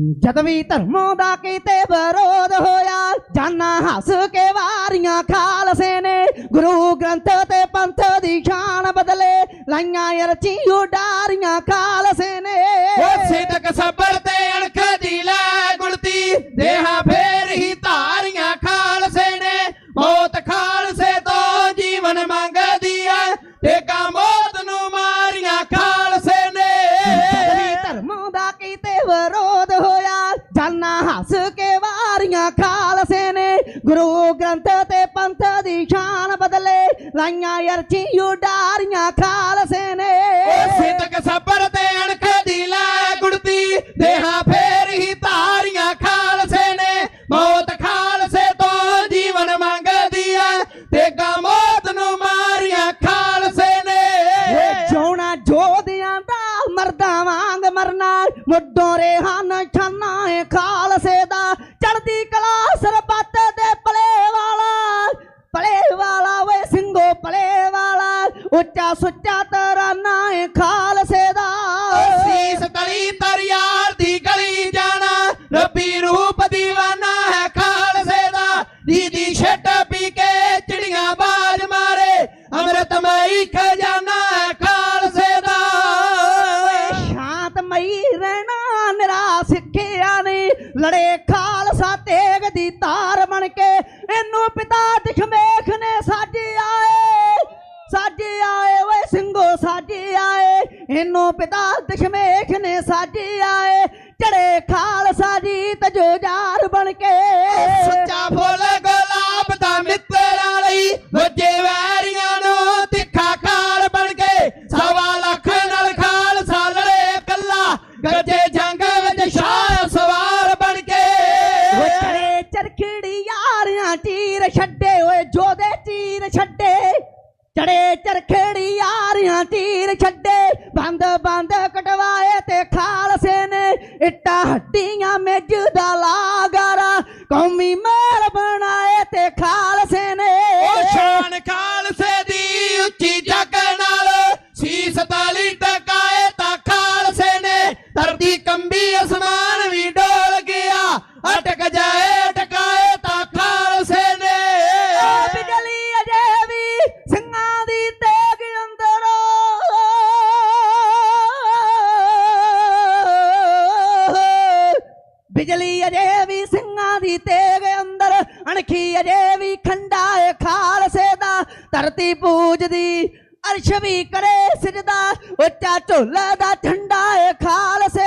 ਜਦ ਵੀ ਧਰਮੋਂ ਦਾ ਕੀਤੇ ਵਿਰੋਧ ਹੋਇਆ, ਜਾਨਾ ਹੱਸ ਕੇ ਵਾਰੀਆਂ ਖਾਲਸੇ ਨੇ। ਗੁਰੂ ਗ੍ਰੰਥ ਤੇ ਪੰਥ ਦੀ ਸ਼ਾਨ ਬਦਲੇ ਲਾਈਆਂ ਅਰਚੀ ਉਡਾਰੀਆਂ ਖਾਲਸੇ ਨੇ। ਉਹ ਸਿਦਕ ਸਬਰ ਵਾਰੀਆਂ ਖਾਲਸੇ ਨੇ ਗੁਰੂ ਗ੍ਰੰਥ ਤੇ ਪੰਥ ਦੀ ਸ਼ਾਨ ਬਦਲੇ ਲਾਈਆਂ ਅਰਚੀ ਉਡਾਰੀਆਂ ਖਾਲਸੇ ਨੇ ਉਹ ਸਿਦਕ ਸਬਰ ਤੇ ਅਣਖ ਦੀ ਲੈ ਗੁੜਤੀ ਦੇਹਾ ਫੇਰ ਹੀ ਧਾਰੀਆਂ ਖਾਲਸੇ ਨੇ ਮੌਤ ਖਾਲਸੇ ਤੋਂ ਜੀਵਨ ਮੰਗਦੀ ਐ ਟੇਕਾ ਮੌਤ ਨੂੰ ਮਾਰੀਆਂ ਖਾਲਸੇ ਨੇ ਇਹ ਜੋਣਾ ਜੋਧਿਆਂ ਦਾ ਮਰਦਾਂ ਵਾਂਗ ਮਰਨਾ ਮੁੱਢੋਂ ਰੇਹਾਨ ਛਾਨਾ ਏ ਖਾਲਸੇ ਦਾ। ਚੜਦੀ ਕਲਾ ਸਰਬੱਤ ਦੇ ਪਲੇ ਵਾਲਾ। ਪਲੇ ਵਾਲਾ ਵੇ ਸਿੰਘੋ ਪਲੇ ਵਾਲਾ। ਉੱਚਾ ਸੁੱਚਾ ਤਰਾਨਾ ਏ ਖਾਲਸੇ ਦਾ। ਸੀਸ ਤਲੀ ਤਰਿਆਰ ਦੀ ਗਲੀ ਜਾਣਾ, ਰੱਬੀ ਰੂਪ ਦੀਵਾਨਾ ਹੈ ਖਾਲਸੇ ਦਾ। ਦੀਦੀ ਛੱਟ ਪੀ ਕੇ ਚਿੜੀਆਂ ਬਾਜ ਮਾਰੇ ਅੰਮ੍ਰਿਤਮਈ ਖਜ਼ਾਨਾ ਲੜੇ ਖਾਲਸਾ ਤੇਗ ਦੀ ਤਾਰ ਬਣ ਕੇ ਇਹਨੂੰ ਪਿਤਾ ਦਸ਼ਮੇਖ ਨੇ ਸਾਜੀ ਆਏ ਸਾਜੀ ਆਏ, ਓਏ ਸਿੰਘੋ ਸਾਜੀ ਆਏ। ਇਹਨੂੰ ਪਿਤਾ ਦਸ਼ਮੇਖ ਨੇ ਸਾਜੀ ਆਏ। ਚੜੇ ਖਾਲਸਾ ਜੀ ਤਜੋਜਾਰ ਬਣ ਕੇ ਜੋਦੇ ਤੀਰ ਛੱਡੇ ਚੜੇ ਚਰਖੇੜੀ ਯਾਰੀਆਂ ਤੀਰ ਛੱਡੇ, ਬੰਦ ਬੰਦ ਕਟਵਾਏ ਤੇ ਖਾਲਸੇ ਨੇ ਇੱਟਾਂ ਹੱਟੀਆਂ ਮੇਜ ਦਾ ਲਾਗਾਰਾ, ਕੌਮੀ ਮਹਿਲ ਬਣਾਏ ਤੇ ਖਾਲਸੇ ਬਿਜਲੀ ਅਜੇ ਵੀ ਸਿੰਘਾਂ ਦੀ ਤੇਗ ਅੰਦਰ ਅਣਖੀ ਅਜੇ ਵੀ ਖੰਡਾ ਏ ਖਾਲਸੇ ਦਾ ਧਰਤੀ ਪੂਜਦੀ ਅਰਸ਼ ਵੀ ਕਰੇ ਸਜਦਾ ਉੱਚਾ ਢੋਲਾ ਦਾ ਠੰਡਾ ਏ ਖਾਲਸੇ